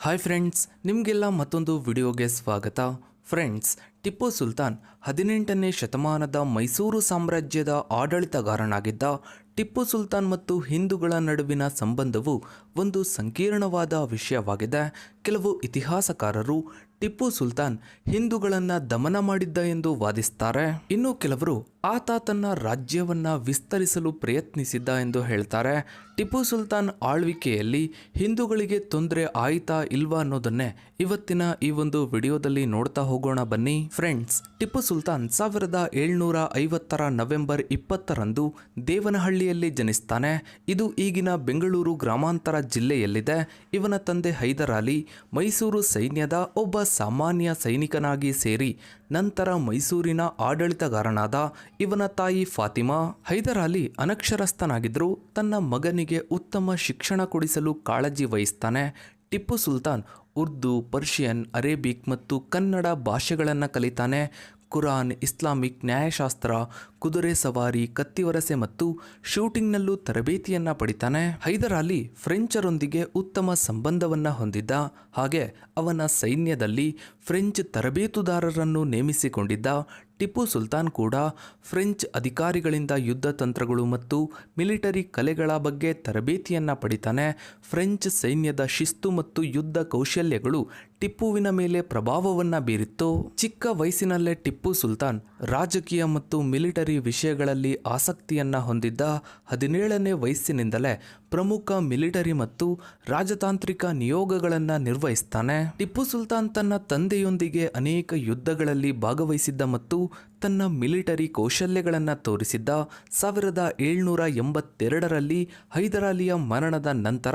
Hi friends ನಿಮಗೆಲ್ಲ ಮತ್ತೊಂದು ವಿಡಿಯೋಗೆ ಸ್ವಾಗತ. ಫ್ರೆಂಡ್ಸ್ ಟಿಪ್ಪು ಸುಲ್ತಾನ್ ಹದಿನೆಂಟನೇ ಶತಮಾನದ ಮೈಸೂರು ಸಾಮ್ರಾಜ್ಯದ ಆಡಳಿತಗಾರನಾಗಿದ್ದ ಟಿಪ್ಪು ಸುಲ್ತಾನ್ ಮತ್ತು ಹಿಂದೂಗಳ ನಡುವಿನ ಸಂಬಂಧವು ಒಂದು ಸಂಕೀರ್ಣವಾದ ವಿಷಯವಾಗಿದೆ. ಕೆಲವು ಇತಿಹಾಸಕಾರರು ಟಿಪ್ಪು ಸುಲ್ತಾನ್ ಹಿಂದೂಗಳನ್ನು ದಮನ ಮಾಡಿದ್ದ ಎಂದು ವಾದಿಸ್ತಾರೆ. ಇನ್ನು ಕೆಲವರು ಆತ ತನ್ನ ರಾಜ್ಯವನ್ನ ವಿಸ್ತರಿಸಲು ಪ್ರಯತ್ನಿಸಿದ್ದ ಎಂದು ಹೇಳ್ತಾರೆ. ಟಿಪ್ಪು ಸುಲ್ತಾನ್ ಆಳ್ವಿಕೆಯಲ್ಲಿ ಹಿಂದೂಗಳಿಗೆ ತೊಂದರೆ ಆಯಿತಾ ಇಲ್ವಾ ಅನ್ನೋದನ್ನೇ ಇವತ್ತಿನ ಈ ಒಂದು ವಿಡಿಯೋದಲ್ಲಿ ನೋಡ್ತಾ ಹೋಗೋಣ ಬನ್ನಿ. ಫ್ರೆಂಡ್ಸ್ ಟಿಪ್ಪು ಸುಲ್ತಾನ್ ಸಾವಿರದ ಏಳ್ನೂರ ಐವತ್ತರ ನವೆಂಬರ್ ಇಪ್ಪತ್ತರಂದು ದೇವನಹಳ್ಳಿಯಲ್ಲಿ ಜನಿಸ್ತಾನೆ. ಇದು ಈಗಿನ ಬೆಂಗಳೂರು ಗ್ರಾಮಾಂತರ ಜಿಲ್ಲೆಯಲ್ಲಿದೆ. ಇವನ ತಂದೆ ಹೈದರಾಲಿ ಮೈಸೂರು ಸೈನ್ಯದ ಒಬ್ಬ ಸಾಮಾನ್ಯ ಸೈನಿಕನಾಗಿ ಸೇರಿ ನಂತರ ಮೈಸೂರಿನ ಆಡಳಿತಗಾರನಾದ ಇವನ ತಾಯಿ ಫಾತಿಮಾ. ಹೈದರಾಲಿ ಅನಕ್ಷರಸ್ಥನಾಗಿದ್ದರೂ ತನ್ನ ಮಗನಿಗೆ ಉತ್ತಮ ಶಿಕ್ಷಣ ಕೊಡಿಸಲು ಕಾಳಜಿ ವಹಿಸ್ತಾನೆ. ಟಿಪ್ಪು ಸುಲ್ತಾನ್ ಉರ್ದು, ಪರ್ಷಿಯನ್, ಅರೇಬಿಕ್ ಮತ್ತು ಕನ್ನಡ ಭಾಷೆಗಳನ್ನು ಕಲಿತಾನೆ. ಕುರಾನ್, ಇಸ್ಲಾಮಿಕ್, ನ್ಯಾಯಶಾಸ್ತ್ರ, ಕುದುರೆ ಸವಾರಿ, ಕತ್ತಿವರಸೆ ಮತ್ತು ಶೂಟಿಂಗ್ನಲ್ಲೂ ತರಬೇತಿಯನ್ನ ಪಡಿತಾನೆ. ಹೈದರಾಲಿ ಫ್ರೆಂಚರೊಂದಿಗೆ ಉತ್ತಮ ಸಂಬಂಧವನ್ನು ಹೊಂದಿದ್ದ ಹಾಗೆ ಅವನ ಸೈನ್ಯದಲ್ಲಿ ಫ್ರೆಂಚ್ ತರಬೇತುದಾರರನ್ನು ನೇಮಿಸಿಕೊಂಡಿದ್ದ ಟಿಪ್ಪು ಸುಲ್ತಾನ್ ಕೂಡ ಫ್ರೆಂಚ್ ಅಧಿಕಾರಿಗಳಿಂದ ಯುದ್ಧ ತಂತ್ರಗಳು ಮತ್ತು ಮಿಲಿಟರಿ ಕಲೆಗಳ ಬಗ್ಗೆ ತರಬೇತಿಯನ್ನು ಪಡಿತಾನೆ. ಫ್ರೆಂಚ್ ಸೈನ್ಯದ ಶಿಸ್ತು ಮತ್ತು ಯುದ್ಧ ಕೌಶಲ್ಯಗಳು ಟಿಪ್ಪುವಿನ ಮೇಲೆ ಪ್ರಭಾವವನ್ನು ಬೀರಿತ್ತು. ಚಿಕ್ಕ ವಯಸ್ಸಿನಲ್ಲೇ ಟಿಪ್ಪು ಸುಲ್ತಾನ್ ರಾಜಕೀಯ ಮತ್ತು ಮಿಲಿಟರಿ ವಿಷಯಗಳಲ್ಲಿ ಆಸಕ್ತಿಯನ್ನು ಹೊಂದಿದ್ದ ಹದಿನೇಳನೇ ವಯಸ್ಸಿನಿಂದಲೇ ಪ್ರಮುಖ ಮಿಲಿಟರಿ ಮತ್ತು ರಾಜತಾಂತ್ರಿಕ ನಿಯೋಗಗಳನ್ನು ನಿರ್ವಹಿಸ್ತಾನೆ. ಟಿಪ್ಪು ಸುಲ್ತಾನ್ ತನ್ನ ತಂದೆಯೊಂದಿಗೆ ಅನೇಕ ಯುದ್ಧಗಳಲ್ಲಿ ಭಾಗವಹಿಸಿದ್ದ ಮತ್ತು ತನ್ನ ಮಿಲಿಟರಿ ಕೌಶಲ್ಯಗಳನ್ನು ತೋರಿಸಿದ್ದ ಸಾವಿರದ ಏಳ್ನೂರ ಎಂಬತ್ತೆರಡರಲ್ಲಿ ಹೈದರಾಲಿಯ ಮರಣದ ನಂತರ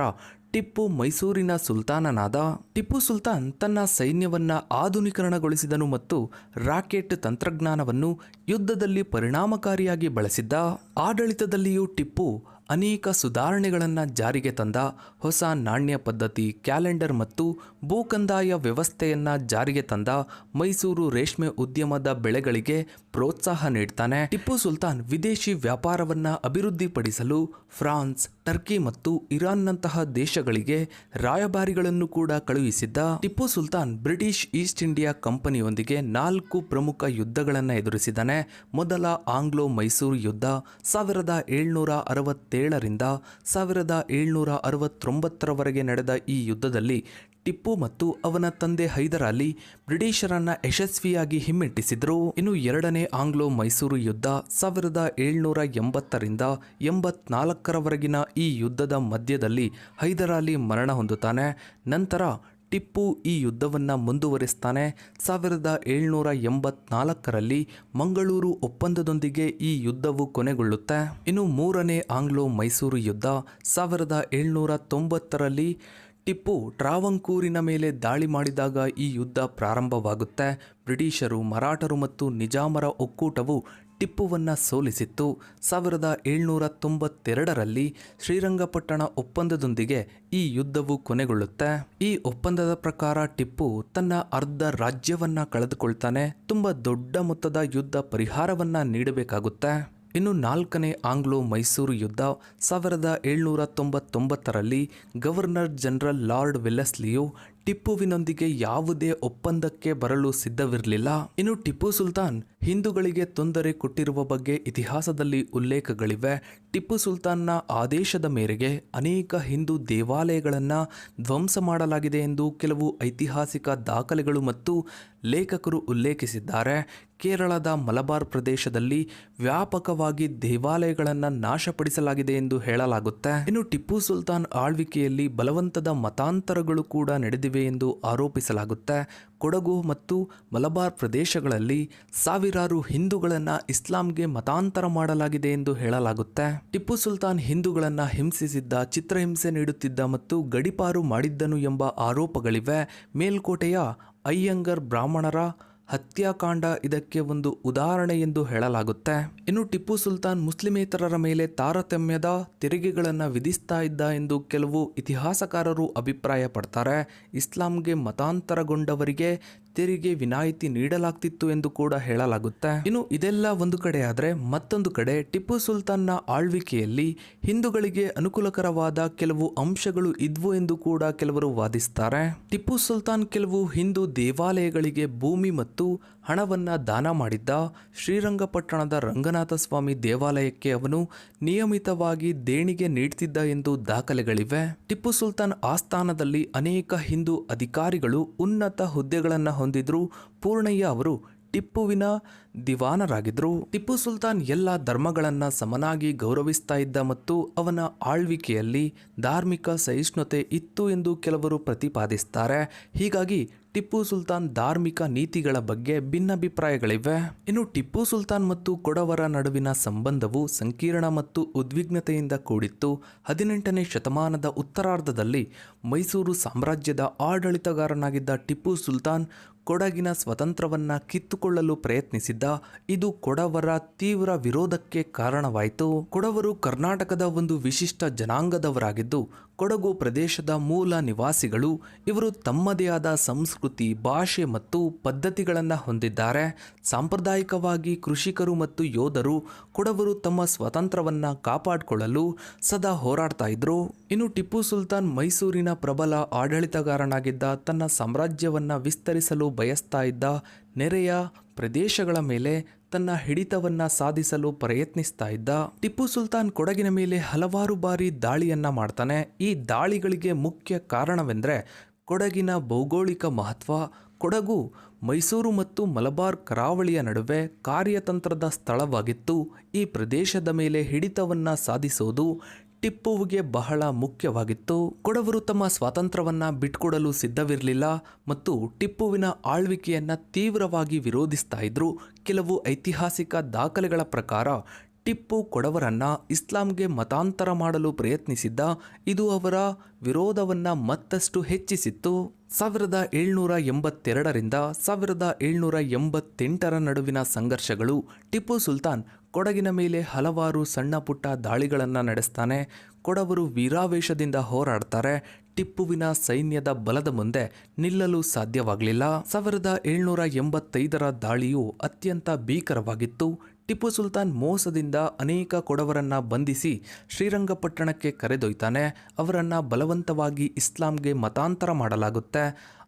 ಟಿಪ್ಪು ಮೈಸೂರಿನ ಸುಲ್ತಾನನಾದ. ಟಿಪ್ಪು ಸುಲ್ತಾನ್ ತನ್ನ ಸೈನ್ಯವನ್ನ ಆಧುನೀಕರಣಗೊಳಿಸಿದನು ಮತ್ತು ರಾಕೆಟ್ ತಂತ್ರಜ್ಞಾನವನ್ನು ಯುದ್ಧದಲ್ಲಿ ಪರಿಣಾಮಕಾರಿಯಾಗಿ ಬಳಸಿದ್ದ. ಆಡಳಿತದಲ್ಲಿಯೂ ಟಿಪ್ಪು ಅನೇಕ ಸುಧಾರಣೆಗಳನ್ನು ಜಾರಿಗೆ ತಂದ ಹೊಸ ನಾಣ್ಯ ಪದ್ಧತಿ ಕ್ಯಾಲೆಂಡರ್ ಮತ್ತು ಭೂಕಂದಾಯ ವ್ಯವಸ್ಥೆಯನ್ನ ಜಾರಿಗೆ ತಂದ ಮೈಸೂರು ರೇಷ್ಮೆ ಉದ್ಯಮದ ಬೆಳೆಗಳಿಗೆ ಪ್ರೋತ್ಸಾಹ ನೀಡ್ತಾನೆ. ಟಿಪ್ಪು ಸುಲ್ತಾನ್ ವಿದೇಶಿ ವ್ಯಾಪಾರವನ್ನ ಅಭಿವೃದ್ಧಿಪಡಿಸಲು ಫ್ರಾನ್ಸ್, ಟರ್ಕಿ ಮತ್ತು ಇರಾನ್ನಂತಹ ದೇಶಗಳಿಗೆ ರಾಯಭಾರಿಗಳನ್ನು ಕೂಡ ಕಳುಹಿಸಿದ್ದ Tipu Sultan British East India ಕಂಪನಿಯೊಂದಿಗೆ ನಾಲ್ಕು ಪ್ರಮುಖ ಯುದ್ಧಗಳನ್ನು ಎದುರಿಸಿದ್ದಾನೆ ಮೊದಲ ಆಂಗ್ಲೋ ಮೈಸೂರು ಯುದ್ಧ ಸಾವಿರದ ಏಳ್ನೂರ ಅರವತ್ತೇಳರಿಂದ ಸಾವಿರದ ಏಳ್ನೂರ ಅರವತ್ತೊಂಬತ್ತರವರೆಗೆ ನಡೆದ ಈ ಯುದ್ಧದಲ್ಲಿ ಟಿಪ್ಪು ಮತ್ತು ಅವನ ತಂದೆ ಹೈದರಾಲಿ ಬ್ರಿಟಿಷರನ್ನ ಯಶಸ್ವಿಯಾಗಿ ಹಿಮ್ಮೆಟ್ಟಿಸಿದ್ರು. ಇನ್ನು ಎರಡನೇ ಆಂಗ್ಲೋ ಮೈಸೂರು ಯುದ್ಧ ಸಾವಿರದ ಏಳ್ನೂರ ಎಂಬತ್ತರಿಂದ ಎಂಬತ್ನಾಲ್ಕರವರೆಗಿನ ಈ ಯುದ್ಧದ ಮಧ್ಯದಲ್ಲಿ ಹೈದರಾಲಿ ಮರಣ ಹೊಂದುತ್ತಾನೆ. ನಂತರ ಟಿಪ್ಪು ಈ ಯುದ್ಧವನ್ನು ಮುಂದುವರಿಸ್ತಾನೆ. ಸಾವಿರದ ಏಳ್ನೂರ ಎಂಬತ್ನಾಲ್ಕರಲ್ಲಿ ಮಂಗಳೂರು ಒಪ್ಪಂದದೊಂದಿಗೆ ಈ ಯುದ್ಧವು ಕೊನೆಗೊಳ್ಳುತ್ತೆ. ಇನ್ನು ಮೂರನೇ ಆಂಗ್ಲೋ ಮೈಸೂರು ಯುದ್ಧ ಸಾವಿರದ ಏಳ್ನೂರ ತೊಂಬತ್ತರಲ್ಲಿ ಟಿಪ್ಪು ಟ್ರಾವಂಕೂರಿನ ಮೇಲೆ ದಾಳಿ ಮಾಡಿದಾಗ ಈ ಯುದ್ಧ ಪ್ರಾರಂಭವಾಗುತ್ತೆ. ಬ್ರಿಟಿಷರು ಮರಾಠರು ಮತ್ತು ನಿಜಾಮರ ಒಕ್ಕೂಟವು ಟಿಪ್ಪುವನ್ನು ಸೋಲಿಸಿತ್ತು. ಸಾವಿರದ ಏಳ್ನೂರ ತೊಂಬತ್ತೆರಡರಲ್ಲಿ ಶ್ರೀರಂಗಪಟ್ಟಣ ಒಪ್ಪಂದದೊಂದಿಗೆ ಈ ಯುದ್ಧವು ಕೊನೆಗೊಳ್ಳುತ್ತೆ. ಈ ಒಪ್ಪಂದದ ಪ್ರಕಾರ ಟಿಪ್ಪು ತನ್ನ ಅರ್ಧ ರಾಜ್ಯವನ್ನ ಕಳೆದುಕೊಳ್ತಾನೆ. ತುಂಬ ದೊಡ್ಡ ಮೊತ್ತದ ಯುದ್ಧ ಪರಿಹಾರವನ್ನ ನೀಡಬೇಕಾಗುತ್ತೆ. ಇನ್ನು ನಾಲ್ಕನೇ ಆಂಗ್ಲೋ ಮೈಸೂರು ಯುದ್ಧ ಸಾವಿರದ ಏಳ್ನೂರ ತೊಂಬತ್ತೊಂಬತ್ತರಲ್ಲಿ ಗವರ್ನರ್ ಜನರಲ್ ಲಾರ್ಡ್ ವೆಲೆಸ್ಲಿಯು ಟಿಪ್ಪುವಿನೊಂದಿಗೆ ಯಾವುದೇ ಒಪ್ಪಂದಕ್ಕೆ ಬರಲು ಸಿದ್ಧವಿರಲಿಲ್ಲ. ಇನ್ನು ಟಿಪ್ಪು ಸುಲ್ತಾನ್ ಹಿಂದೂಗಳಿಗೆ ತೊಂದರೆ ಕೊಟ್ಟಿರುವ ಬಗ್ಗೆ ಇತಿಹಾಸದಲ್ಲಿ ಉಲ್ಲೇಖಗಳಿವೆ. ಟಿಪ್ಪು ಸುಲ್ತಾನ್ನ ಆದೇಶದ ಮೇರೆಗೆ ಅನೇಕ ಹಿಂದೂ ದೇವಾಲಯಗಳನ್ನು ಧ್ವಂಸ ಮಾಡಲಾಗಿದೆ ಎಂದು ಕೆಲವು ಐತಿಹಾಸಿಕ ದಾಖಲೆಗಳು ಮತ್ತು ಲೇಖಕರು ಉಲ್ಲೇಖಿಸಿದ್ದಾರೆ. ಕೇರಳದ ಮಲಬಾರ್ ಪ್ರದೇಶದಲ್ಲಿ ವ್ಯಾಪಕವಾಗಿ ದೇವಾಲಯಗಳನ್ನು ನಾಶಪಡಿಸಲಾಗಿದೆ ಎಂದು ಹೇಳಲಾಗುತ್ತೆ. ಇನ್ನು ಟಿಪ್ಪು ಸುಲ್ತಾನ್ ಆಳ್ವಿಕೆಯಲ್ಲಿ ಬಲವಂತದ ಮತಾಂತರಗಳು ಕೂಡ ನಡೆದಿವೆ ಎಂದು ಆರೋಪಿಸಲಾಗುತ್ತೆ. ಕೊಡಗು ಮತ್ತು ಮಲಬಾರ್ ಪ್ರದೇಶಗಳಲ್ಲಿ ಸಾವಿರಾರು ಹಿಂದೂಗಳನ್ನು ಇಸ್ಲಾಂಗೆ ಮತಾಂತರ ಮಾಡಲಾಗಿದೆ ಎಂದು ಹೇಳಲಾಗುತ್ತೆ. ಟಿಪ್ಪು ಸುಲ್ತಾನ್ ಹಿಂದೂಗಳನ್ನು ಹಿಂಸಿಸಿದ್ದ, ಚಿತ್ರಹಿಂಸೆ ನೀಡುತ್ತಿದ್ದ ಮತ್ತು ಗಡಿಪಾರು ಮಾಡಿದ್ದನು ಎಂಬ ಆರೋಪಗಳಿವೆ. ಮೇಲ್ಕೋಟೆಯ ಅಯ್ಯಂಗರ್ ಬ್ರಾಹ್ಮಣರ ಹತ್ಯಾಕಾಂಡ ಇದಕ್ಕೆ ಒಂದು ಉದಾಹರಣೆ ಎಂದು ಹೇಳಲಾಗುತ್ತೆ. ಇನ್ನು ಟಿಪ್ಪು ಸುಲ್ತಾನ್ ಮುಸ್ಲಿಮೇತರರ ಮೇಲೆ ತಾರತಮ್ಯದ ತೆರಿಗೆಗಳನ್ನು ವಿಧಿಸ್ತಾ ಇದ್ದ ಎಂದು ಕೆಲವು ಇತಿಹಾಸಕಾರರು ಅಭಿಪ್ರಾಯ ಪಡ್ತಾರೆ ಇಸ್ಲಾಂಗೆ ಮತಾಂತರಗೊಂಡವರಿಗೆ ತೆರಿಗೆ ವಿನಾಯಿತಿ ನೀಡಲಾಗ್ತಿತ್ತು ಎಂದು ಕೂಡ ಹೇಳಲಾಗುತ್ತೆ. ಇನ್ನು ಇದೆಲ್ಲ ಒಂದು ಕಡೆ ಆದರೆ ಮತ್ತೊಂದು ಕಡೆ ಟಿಪ್ಪು ಸುಲ್ತಾನ್ನ ಆಳ್ವಿಕೆಯಲ್ಲಿ ಹಿಂದೂಗಳಿಗೆ ಅನುಕೂಲಕರವಾದ ಕೆಲವು ಅಂಶಗಳು ಇದ್ವು ಎಂದು ಕೂಡ ಕೆಲವರು ವಾದಿಸ್ತಾರೆ. ಟಿಪ್ಪು ಸುಲ್ತಾನ್ ಕೆಲವು ಹಿಂದೂ ದೇವಾಲಯಗಳಿಗೆ ಭೂಮಿ ಮತ್ತು ಹಣವನ್ನ ದಾನ ಮಾಡಿದ್ದ ಶ್ರೀರಂಗಪಟ್ಟಣದ ರಂಗನಾಥ ಸ್ವಾಮಿ ದೇವಾಲಯಕ್ಕೆ ಅವನು ನಿಯಮಿತವಾಗಿ ದೇಣಿಗೆ ನೀಡ್ತಿದ್ದ ಎಂದು ದಾಖಲೆಗಳಿವೆ. ಟಿಪ್ಪು ಸುಲ್ತಾನ್ ಆಸ್ಥಾನದಲ್ಲಿ ಅನೇಕ ಹಿಂದೂ ಅಧಿಕಾರಿಗಳು ಉನ್ನತ ಹುದ್ದೆಗಳನ್ನು ಹೊಂದಿದ್ರು ಪೂರ್ಣಯ್ಯ ಅವರು ಟಿಪ್ಪುವಿನ ದಿವಾನರಾಗಿದ್ದರು. ಟಿಪ್ಪು ಸುಲ್ತಾನ್ ಎಲ್ಲ ಧರ್ಮಗಳನ್ನು ಸಮನಾಗಿ ಗೌರವಿಸ್ತಾ ಇದ್ದ ಮತ್ತು ಅವನ ಆಳ್ವಿಕೆಯಲ್ಲಿ ಧಾರ್ಮಿಕ ಸಹಿಷ್ಣುತೆ ಇತ್ತು ಎಂದು ಕೆಲವರು ಪ್ರತಿಪಾದಿಸ್ತಾರೆ. ಹೀಗಾಗಿ ಟಿಪ್ಪು ಸುಲ್ತಾನ್ ಧಾರ್ಮಿಕ ನೀತಿಗಳ ಬಗ್ಗೆ ಭಿನ್ನಾಭಿಪ್ರಾಯಗಳಿವೆ. ಇನ್ನು ಟಿಪ್ಪು ಸುಲ್ತಾನ್ ಮತ್ತು ಕೊಡವರ ನಡುವಿನ ಸಂಬಂಧವು ಸಂಕೀರ್ಣ ಮತ್ತು ಉದ್ವಿಗ್ನತೆಯಿಂದ ಕೂಡಿತ್ತು. ಹದಿನೆಂಟನೇ ಶತಮಾನದ ಉತ್ತರಾರ್ಧದಲ್ಲಿ ಮೈಸೂರು ಸಾಮ್ರಾಜ್ಯದ ಆಡಳಿತಗಾರನಾಗಿದ್ದ ಟಿಪ್ಪು ಸುಲ್ತಾನ್ ಕೊಡಗಿನ ಸ್ವತಂತ್ರವನ್ನ ಕಿತ್ತುಕೊಳ್ಳಲು ಪ್ರಯತ್ನಿಸಿದ್ದ ಇದು ಕೊಡವರ ತೀವ್ರ ವಿರೋಧಕ್ಕೆ ಕಾರಣವಾಯಿತು. ಕೊಡವರು ಕರ್ನಾಟಕದ ಒಂದು ವಿಶಿಷ್ಟ ಜನಾಂಗದವರಾಗಿದ್ದು ಕೊಡಗು ಪ್ರದೇಶದ ಮೂಲ ನಿವಾಸಿಗಳು ಇವರು ತಮ್ಮದೇ ಆದ ಸಂಸ್ಕೃತಿ, ಭಾಷೆ ಮತ್ತು ಪದ್ಧತಿಗಳನ್ನು ಹೊಂದಿದ್ದಾರೆ. ಸಾಂಪ್ರದಾಯಿಕವಾಗಿ ಕೃಷಿಕರು ಮತ್ತು ಯೋಧರು ಕೊಡವರು ತಮ್ಮ ಸ್ವತಂತ್ರವನ್ನು ಕಾಪಾಡಿಕೊಳ್ಳಲು ಸದಾ ಹೋರಾಡ್ತಾ ಇದ್ರು. ಇನ್ನು ಟಿಪ್ಪು ಸುಲ್ತಾನ್ ಮೈಸೂರಿನ ಪ್ರಬಲ ಆಡಳಿತಗಾರನಾಗಿದ್ದ, ತನ್ನ ಸಾಮ್ರಾಜ್ಯವನ್ನು ವಿಸ್ತರಿಸಲು ಬಯಸ್ತಾ ಇದ್ದ ನೆರೆಯ ಪ್ರದೇಶಗಳ ಮೇಲೆ ತನ್ನ ಹಿಡಿತವನ್ನ ಸಾಧಿಸಲು ಪ್ರಯತ್ನಿಸ್ತಾ ಇದ್ದ ಟಿಪ್ಪು ಸುಲ್ತಾನ್ ಕೊಡಗಿನ ಮೇಲೆ ಹಲವಾರು ಬಾರಿ ದಾಳಿಯನ್ನ ಮಾಡ್ತಾನೆ. ಈ ದಾಳಿಗಳಿಗೆ ಮುಖ್ಯ ಕಾರಣವೆಂದರೆ ಕೊಡಗಿನ ಭೌಗೋಳಿಕ ಮಹತ್ವ, ಕೊಡಗು, ಮೈಸೂರು ಮತ್ತು ಮಲಬಾರ್ ಕರಾವಳಿಯ ನಡುವೆ ಕಾರ್ಯತಂತ್ರದ ಸ್ಥಳವಾಗಿತ್ತು. ಈ ಪ್ರದೇಶದ ಮೇಲೆ ಹಿಡಿತವನ್ನ ಸಾಧಿಸೋದು ಟಿಪ್ಪುವಿಗೆ ಬಹಳ ಮುಖ್ಯವಾಗಿತ್ತು. ಕೊಡವರು ತಮ್ಮ ಸ್ವಾತಂತ್ರ್ಯವನ್ನ ಬಿಟ್ಕೊಡಲು ಸಿದ್ಧವಿರಲಿಲ್ಲ ಮತ್ತು ಟಿಪ್ಪುವಿನ ಆಳ್ವಿಕೆಯನ್ನ ತೀವ್ರವಾಗಿ ವಿರೋಧಿಸ್ತಾ ಇದ್ರು. ಕೆಲವು ಐತಿಹಾಸಿಕ ದಾಖಲೆಗಳ ಪ್ರಕಾರ, ಟಿಪ್ಪು ಕೊಡವರನ್ನ ಇಸ್ಲಾಂಗೆ ಮತಾಂತರ ಮಾಡಲು ಪ್ರಯತ್ನಿಸಿದ್ದ, ಇದು ಅವರ ವಿರೋಧವನ್ನ ಮತ್ತಷ್ಟು ಹೆಚ್ಚಿಸಿತ್ತು. ಸಾವಿರದ ಏಳ್ನೂರ ಎಂಬತ್ತೆರಡರಿಂದ ಸಾವಿರದ ಏಳ್ನೂರ ಎಂಬತ್ತೆಂಟರ ನಡುವಿನ ಸಂಘರ್ಷಗಳು, ಟಿಪ್ಪು ಸುಲ್ತಾನ್ ಕೊಡಗಿನ ಮೇಲೆ ಹಲವಾರು ಸಣ್ಣ ಪುಟ್ಟ ದಾಳಿಗಳನ್ನು ನಡೆಸ್ತಾನೆ ಕೊಡವರು ವೀರಾವೇಶದಿಂದ ಹೋರಾಡ್ತಾರೆ, ಟಿಪ್ಪುವಿನ ಸೈನ್ಯದ ಬಲದ ಮುಂದೆ ನಿಲ್ಲಲು ಸಾಧ್ಯವಾಗಲಿಲ್ಲ. ಸಾವಿರದ ಏಳ್ನೂರ ಎಂಬತ್ತೈದರ ದಾಳಿಯು ಅತ್ಯಂತ ಭೀಕರವಾಗಿತ್ತು. ಟಿಪ್ಪು ಸುಲ್ತಾನ್ ಮೋಸದಿಂದ ಅನೇಕ ಕೊಡವರನ್ನು ಬಂಧಿಸಿ ಶ್ರೀರಂಗಪಟ್ಟಣಕ್ಕೆ ಕರೆದೊಯ್ತಾನೆ. ಅವರನ್ನು ಬಲವಂತವಾಗಿ ಇಸ್ಲಾಂಗೆ ಮತಾಂತರ ಮಾಡಲಾಗುತ್ತೆ.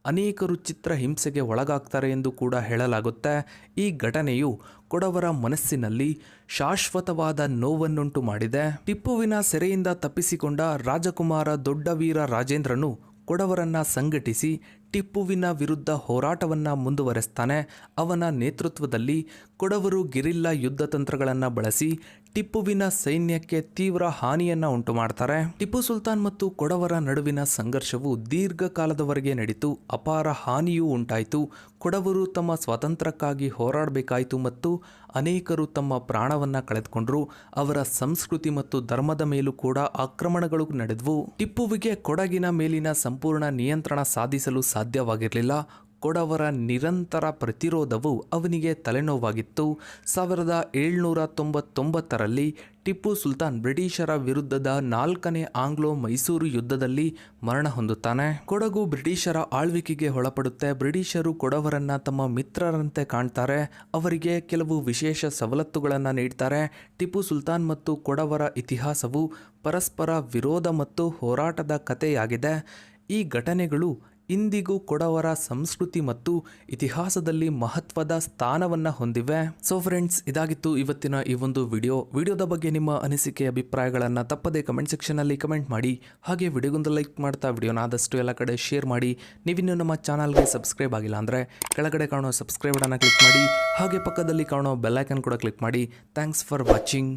ಅನೇಕರು ಚಿತ್ರ ಹಿಂಸೆಗೆ ಒಳಗಾಗ್ತಾರೆ ಎಂದು ಕೂಡ ಹೇಳಲಾಗುತ್ತೆ. ಈ ಘಟನೆಯು ಕೊಡವರ ಮನಸ್ಸಿನಲ್ಲಿ ಶಾಶ್ವತವಾದ ನೋವನ್ನುಂಟು ಮಾಡಿದೆ. ಟಿಪ್ಪುವಿನ ಸೆರೆಯಿಂದ ತಪ್ಪಿಸಿಕೊಂಡ ರಾಜಕುಮಾರ ದೊಡ್ಡವೀರ ರಾಜೇಂದ್ರನು ಕೊಡವರನ್ನು ಸಂಘಟಿಸಿ ಟಿಪ್ಪುವಿನ ವಿರುದ್ಧ ಹೋರಾಟವನ್ನು ಮುಂದುವರೆಸ್ತಾನೆ ಅವನ ನೇತೃತ್ವದಲ್ಲಿ ಕೊಡವರು ಗಿರಿಲ್ಲಾ ಯುದ್ಧ ತಂತ್ರಗಳನ್ನು ಬಳಸಿ ಟಿಪ್ಪುವಿನ ಸೈನ್ಯಕ್ಕೆ ತೀವ್ರ ಹಾನಿಯನ್ನು ಉಂಟು ಮಾಡ್ತಾರೆ ಟಿಪ್ಪು ಸುಲ್ತಾನ್ ಮತ್ತು ಕೊಡವರ ನಡುವಿನ ಸಂಘರ್ಷವು ದೀರ್ಘಕಾಲದವರೆಗೆ ನಡೀತು, ಅಪಾರ ಹಾನಿಯೂ ಉಂಟಾಯಿತು. ಕೊಡವರು ತಮ್ಮ ಸ್ವಾತಂತ್ರ್ಯಕ್ಕಾಗಿ ಹೋರಾಡಬೇಕಾಯಿತು ಮತ್ತು ಅನೇಕರು ತಮ್ಮ ಪ್ರಾಣವನ್ನು ಕಳೆದುಕೊಂಡರು. ಅವರ ಸಂಸ್ಕೃತಿ ಮತ್ತು ಧರ್ಮದ ಮೇಲೂ ಕೂಡ ಆಕ್ರಮಣಗಳು ನಡೆದವು. ಟಿಪ್ಪುವಿಗೆ ಕೊಡಗಿನ ಮೇಲಿನ ಸಂಪೂರ್ಣ ನಿಯಂತ್ರಣ ಸಾಧಿಸಲು ಸಾಧ್ಯವಾಗಿರಲಿಲ್ಲ. ಕೊಡವರ ನಿರಂತರ ಪ್ರತಿರೋಧವು ಅವನಿಗೆ ತಲೆನೋವಾಗಿತ್ತು. ಸಾವಿರದ ಏಳ್ನೂರ ತೊಂಬತ್ತೊಂಬತ್ತರಲ್ಲಿ ಟಿಪ್ಪು ಸುಲ್ತಾನ್ ಬ್ರಿಟಿಷರ ವಿರುದ್ಧದ ನಾಲ್ಕನೇ ಆಂಗ್ಲೋ ಮೈಸೂರು ಯುದ್ಧದಲ್ಲಿ ಮರಣ ಹೊಂದುತ್ತಾನೆ. ಕೊಡಗು ಬ್ರಿಟಿಷರ ಆಳ್ವಿಕೆಗೆ ಒಳಪಡುತ್ತೆ. ಬ್ರಿಟಿಷರು ಕೊಡವರನ್ನ ತಮ್ಮ ಮಿತ್ರರಂತೆ ಕಾಣ್ತಾರೆ. ಅವರಿಗೆ ಕೆಲವು ವಿಶೇಷ ಸವಲತ್ತುಗಳನ್ನು ನೀಡ್ತಾರೆ. ಟಿಪ್ಪು ಸುಲ್ತಾನ್ ಮತ್ತು ಕೊಡವರ ಇತಿಹಾಸವು ಪರಸ್ಪರ ವಿರೋಧ ಮತ್ತು ಹೋರಾಟದ ಕಥೆಯಾಗಿದೆ. ಈ ಘಟನೆಗಳು ಇಂದಿಗೂ ಕೊಡವರ ಸಂಸ್ಕೃತಿ ಮತ್ತು ಇತಿಹಾಸದಲ್ಲಿ ಮಹತ್ವದ ಸ್ಥಾನವನ್ನು ಹೊಂದಿವೆ. ಸೊ ಫ್ರೆಂಡ್ಸ್ ಇದಾಗಿತ್ತು ಇವತ್ತಿನ ಈ ಒಂದು ವಿಡಿಯೋ. ವಿಡಿಯೋದ ಬಗ್ಗೆ ನಿಮ್ಮ ಅನಿಸಿಕೆ, ಅಭಿಪ್ರಾಯಗಳನ್ನು ತಪ್ಪದೇ ಕಮೆಂಟ್ ಸೆಕ್ಷನಲ್ಲಿ ಕಮೆಂಟ್ ಮಾಡಿ. ಹಾಗೆ ವಿಡಿಯೋಗೊಂದು ಲೈಕ್ ಮಾಡ್ತಾ ವಿಡಿಯೋನ ಆದಷ್ಟು ಎಲ್ಲ ಕಡೆ ಶೇರ್ ಮಾಡಿ. ನೀವಿನ್ನೂ ನಮ್ಮ ಚಾನಲ್ಗೆ ಸಬ್ಸ್ಕ್ರೈಬ್ ಆಗಿಲ್ಲ ಅಂದರೆ ಕೆಳಗಡೆ ಕಾಣೋ ಸಬ್ಸ್ಕ್ರೈಬ್ ಬಟನ್ನ ಕ್ಲಿಕ್ ಮಾಡಿ. ಹಾಗೆ ಪಕ್ಕದಲ್ಲಿ ಕಾಣೋ ಬೆಲ್ಲೈಕನ್ ಕೂಡ ಕ್ಲಿಕ್ ಮಾಡಿ. Thanks for watching